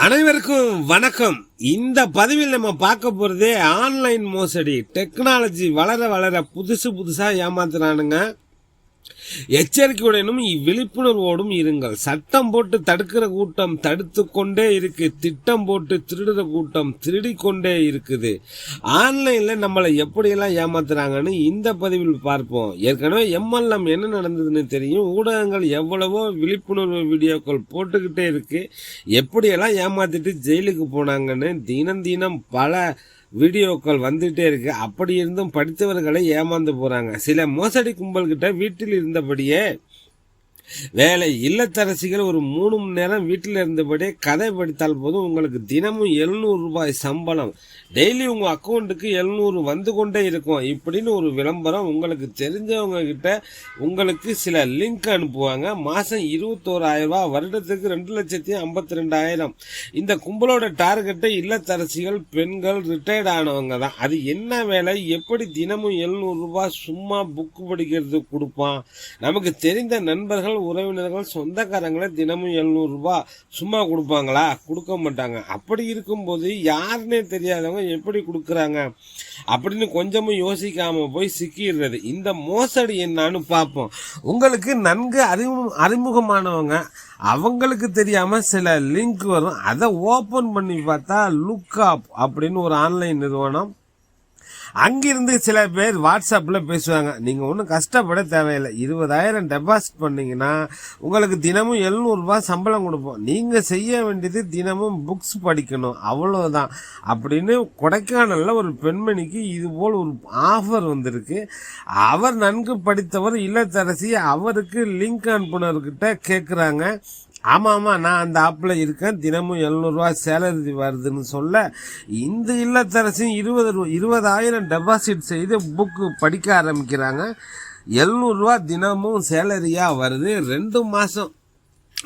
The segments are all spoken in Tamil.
அனைவருக்கும் வணக்கம். இந்த பதிவில் நம்ம பார்க்க போறதே ஆன்லைன் மோசடி. டெக்னாலஜி வளர வளர புதுசு புதுசா ஏமாத்துறானுங்க. எச்சரிக்கையுடனும் விழிப்புணர்வோடும் இருங்கள். சட்டம் போட்டு தடுக்கிற கூட்டம் தடுத்து கொண்டே இருக்கு. திட்டம் போட்டு திருடுற கூட்டம் திருடி கொண்டே இருக்குது. ஆன்லைன்ல நம்மளை எப்படியெல்லாம் ஏமாத்துறாங்கன்னு இந்த பதிவில் பார்ப்போம். ஏற்கனவே எம்எல்எம் என்ன நடந்ததுன்னு தெரியும். ஊடகங்கள் எவ்வளவோ விழிப்புணர்வு வீடியோக்கள் போட்டுக்கிட்டே இருக்கு. எப்படியெல்லாம் ஏமாத்திட்டு ஜெயிலுக்கு போனாங்கன்னு தினம் தினம் பல வீடியோக்கள் வந்துட்டே இருக்கு. அப்படி இருந்தும் படித்தவர்களை ஏமாந்து போறாங்க. சில மோசடி கும்பல்கிட்ட வீட்டில் இருந்த இருந்தபடியே வேலை இல்லத்தரசிகள் ஒரு மூணு மணி நேரம் வீட்டில் இருந்தபடியே கதை படித்தால் போதும் உங்களுக்கு தினமும் எழுநூறு ரூபாய் சம்பளம். டெய்லி உங்க அக்கௌண்ட்டுக்கு எழுநூறு வந்து கொண்டே இருக்கும். இப்படின்னு ஒரு விளம்பரம் உங்களுக்கு தெரிஞ்சவங்க கிட்ட உங்களுக்கு சில லிங்க் அனுப்புவாங்க. மாசம் இருபத்தோராயிரம் ரூபாய் வருடத்துக்கு ரெண்டு லட்சத்தி ஐம்பத்தி ரெண்டாயிரம் இந்த கும்பலோட டார்கெட்டை இல்லத்தரசிகள் பெண்கள் ரிட்டையர்ட் ஆனவங்க தான். அது என்ன வேலை? எப்படி தினமும் எழுநூறு ரூபாய் சும்மா புக்கு படிக்கிறது கொடுப்பான்? நமக்கு தெரிந்த நண்பர்கள் உறவினர்கள் சொந்தக்காரங்களை தினமும் எழுநூறு ரூபாய் சும்மா கொடுப்பாங்களா? கொடுக்க மாட்டாங்க. அப்படி இருக்கும்போது யாருன்னே தெரியாதவங்க எப்படி கொடுக்குறாங்க? அப்படின்னு கொஞ்சமும் யோசிக்காம போய் சிக்கிடுறது. இந்த மோசடி என்னன்னு பார்ப்போம். உங்களுக்கு நன்கு அறிமு அறிமுகமானவங்க அவங்களுக்கு தெரியாம சில லிங்க் வரும். அதை ஓபன் பண்ணி பார்த்தா லுக் அப் அப்படின்னு ஒரு ஆன்லைன் நிறுவனம் அங்கிருந்து சில பேர் வாட்ஸ்அப்பில் பேசுவாங்க. நீங்கள் ஒன்றும் கஷ்டப்பட தேவையில்லை. இருபதாயிரம் டெபாசிட் பண்ணீங்கன்னா உங்களுக்கு தினமும் எழுநூறுபா சம்பளம் கொடுப்போம். நீங்கள் செய்ய வேண்டியது தினமும் புக்ஸ் படிக்கணும். அவ்வளோதான் அப்படின்னு கொடைக்கானலில் ஒரு பெண்மணிக்கு இது போல் ஒரு ஆஃபர் வந்திருக்கு. அவர் நன்கு படித்தவர் இல்லத்தரசி அவருக்கு லிங்க் அனுப்புனர்கிட்ட கேட்குறாங்க ஆமாம் ஆமாம் நான் அந்த ஆப்பில் இருக்கேன். தினமும் எழுநூறுவா சேலரி வருதுன்னு சொல்ல இந்த இல்லத்தரசியும் இருபது ரூ இருபதாயிரம் டெபாசிட் செய்து புக்கு படிக்க ஆரம்பிக்கிறாங்க. எழுநூறுவா தினமும் சேலரியாக வருது. ரெண்டு மாதம்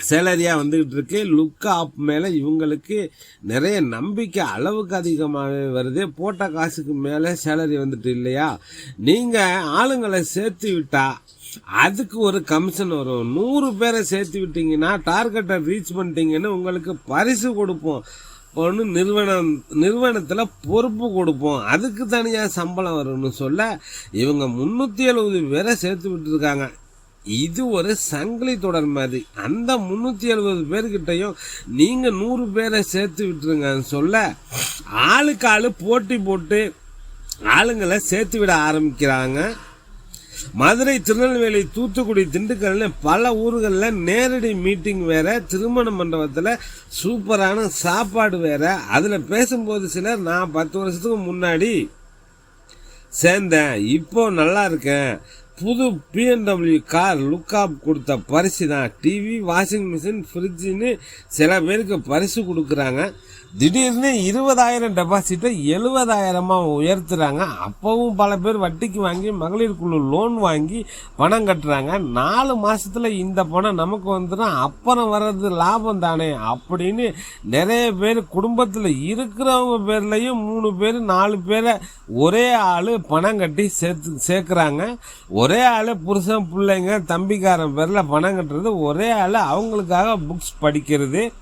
சேலரியாக வந்துக்கிட்டு இருக்கு. லுக் ஆப் மேலே இவங்களுக்கு நிறைய நம்பிக்கை அளவுக்கு அதிகமாகவே வருது. போட்ட காசுக்கு மேலே சேலரி வந்துட்டு இல்லையா? நீங்கள் ஆளுங்களை சேர்த்து விட்டால் அதுக்கு ஒரு கமிஷன் வரும். நூறு பேரை சேர்த்து விட்டீங்கன்னா டார்கெட்டை ரீச் பண்ணிட்டீங்கன்னு உங்களுக்கு பரிசு கொடுப்போம். ஒன்று நிறுவனம் நிறுவனத்தில் பொறுப்பு கொடுப்போம். அதுக்கு தனியாக சம்பளம் வரும்னு சொல்ல இவங்க முந்நூற்றி எழுபது பேரை சேர்த்து விட்டுருக்காங்க. இது ஒரு சங்கிலி தொடர் மாதிரி. அந்த முந்நூற்றி எழுபது பேர்கிட்டையும் நீங்கள் நூறு பேரை சேர்த்து விட்டுருங்கன்னு சொல்ல ஆளுக்கு ஆளு போட்டி போட்டு ஆளுங்களை சேர்த்து விட ஆரம்பிக்கிறாங்க. மதுரை திருநெல்வேலி தூத்துக்குடி திண்டுக்கல்னு பல ஊர்களில் நேரடி மீட்டிங் வேற திருமண மண்டபத்தில் சூப்பரான சாப்பாடு வேற. அதில் பேசும்போது சிலர் நான் பத்து வருஷத்துக்கு முன்னாடி சேர்ந்தேன் இப்போ நல்லா இருக்கேன். புது பிஎன்டபிள்யூ கார் லுக்காப் கொடுத்த பரிசு தான். டிவி வாஷிங் மிஷின் ஃப்ரிட்ஜுன்னு சில பேருக்கு பரிசு கொடுக்குறாங்க. திடீர்னு இருபதாயிரம் டெபாசிட்டை எழுபதாயிரமாக உயர்த்துறாங்க. அப்பவும் பல பேர் வட்டிக்கு வாங்கி மகளிர் குழு லோன் வாங்கி பணம் கட்டுறாங்க. நாலு மாசத்துல இந்த பணம் நமக்கு வந்துடும் அப்புறம் வர்றது லாபம் தானே அப்படின்னு நிறைய பேர் குடும்பத்தில் இருக்கிறவங்க பேர்லையும் மூணு பேர் நாலு பேரை ஒரே ஆள் பணம் கட்டி சேர்த்து சேர்க்குறாங்க. ஒரே ஆள் புருஷன் பிள்ளைங்க தம்பிக்காரன் பேரில் பணம் கட்டுறது ஒரே ஆள் அவங்களுக்காக புக்ஸ் படிக்கிறது.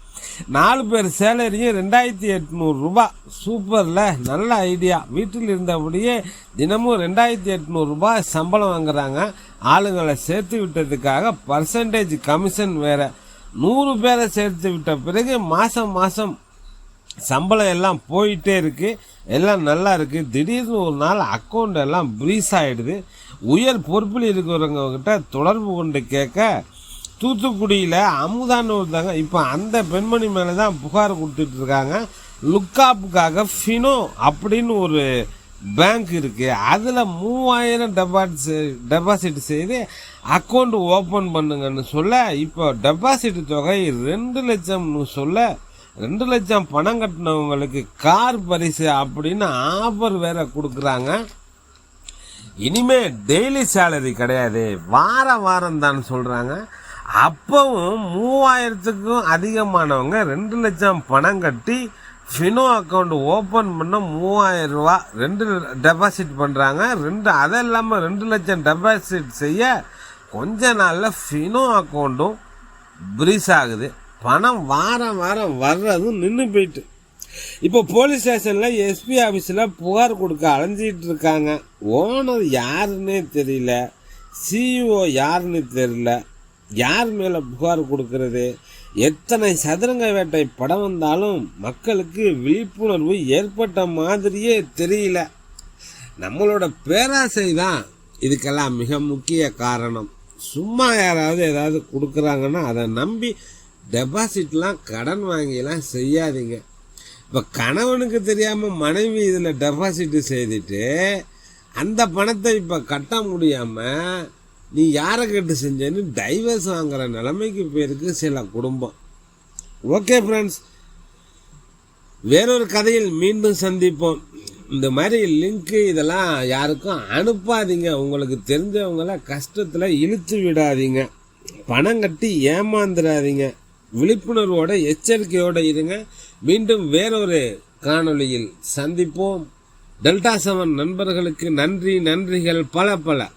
நாலு பேர் சேலரியும் ரெண்டாயிரத்தி எட்நூறுரூபா சூப்பரில். நல்ல ஐடியா. வீட்டில் இருந்தபடியே தினமும் ரெண்டாயிரத்தி எட்நூறுரூபா சம்பளம் வாங்குறாங்க. ஆளுங்களை சேர்த்து விட்டதுக்காக பர்சன்டேஜ் கமிஷன் வேறு. நூறு பேரை சேர்த்து விட்ட பிறகு மாதம் மாதம் சம்பளம் எல்லாம் போயிட்டே இருக்குது எல்லாம் நல்லா இருக்குது திடீர்னு ஒரு நாள் அக்கௌண்ட் எல்லாம் ப்ரீஸ் ஆகிடுது உயர் பொறுப்பில் இருக்கிறவங்கக்கிட்ட தொடர்பு கொண்டு கேட்க தூத்துக்குடியில் அமுதான்னு ஒருத்தாங்க இப்போ அந்த பெண்மணி மேலே தான் புகார் கொடுத்துட்டு இருக்காங்க லுக்காப்புக்காக ஃபினோ அப்படின்னு ஒரு பேங்க் இருக்குது அதில் மூவாயிரம் டெபாசிட் டெபாசிட் செய்து அக்கௌண்ட் ஓப்பன் பண்ணுங்கன்னு சொல்ல இப்போ டெபாசிட் தொகை ரெண்டு லட்சம்னு சொல்ல ரெண்டு லட்சம் பணம் கட்டினவங்களுக்கு கார் பரிசு அப்படின்னு ஆஃபர் வேற கொடுக்குறாங்க. இனிமே டெய்லி சேலரி கிடையாது. வார வாரம் தான் சொல்கிறாங்க அப்பவும் மூவாயிரத்துக்கும் அதிகமானவங்க ரெண்டு லட்சம் பணம் கட்டி ஃபினோ அக்கௌண்ட் ஓப்பன் பண்ண மூவாயிரம் ரூபா ரெண்டு டெபாசிட் பண்ணுறாங்க ரெண்டு அது இல்லாமல் ரெண்டு லட்சம் டெபாசிட் செய்ய கொஞ்ச நாளில் ஃபினோ அக்கௌண்ட்டும் ப்ரீஸ் ஆகுது. பணம் வாரம் வாரம் வர்றதும் நின்று போயிட்டு. இப்போ போலீஸ் ஸ்டேஷனில் எஸ்பி ஆஃபீஸில் புகார் கொடுக்க அலைஞ்சிட்டு இருக்காங்க. ஓனர் யாருன்னே தெரியல. சிஇஓ யாருன்னு தெரியல. யார் மேலே புகார் கொடுக்கறது? எத்தனை சதுரங்க வேட்டை படம் வந்தாலும் மக்களுக்கு விழிப்புணர்வு ஏற்பட்ட மாதிரியே தெரியல. நம்மளோட பேராசை தான் இதுக்கெல்லாம் மிக முக்கிய காரணம். சும்மா யாராவது ஏதாவது கொடுக்குறாங்கன்னா அதை நம்பி டெபாசிட்லாம் கடன் வாங்கிலாம் செய்யாதீங்க. இப்போ கணவனுக்கு தெரியாமல் மனைவி இதில் டெபாசிட் செய்துட்டு அந்த பணத்தை இப்போ கட்ட முடியாமல் நீ யாரை கேட்டு செஞ்சேன்னு டைவர்ஸ் வாங்குற நிலைமைக்கு போயிருக்கு சில குடும்பம். ஓகே ஃப்ரெண்ட்ஸ் வேறொரு கதையில் மீண்டும் சந்திப்போம். இந்த மாதிரி லிங்க்கு இதெல்லாம் யாருக்கும் அனுப்பாதீங்க. உங்களுக்கு தெரிஞ்சவங்கள கஷ்டத்தில் இழுத்து விடாதீங்க. பணம் கட்டி ஏமாந்துடாதீங்க விழிப்புணர்வோட எச்சரிக்கையோடு இருங்க. மீண்டும் வேறொரு காணொளியில் சந்திப்போம். டெல்டா செவன் நண்பர்களுக்கு நன்றி நன்றிகள் பல பல.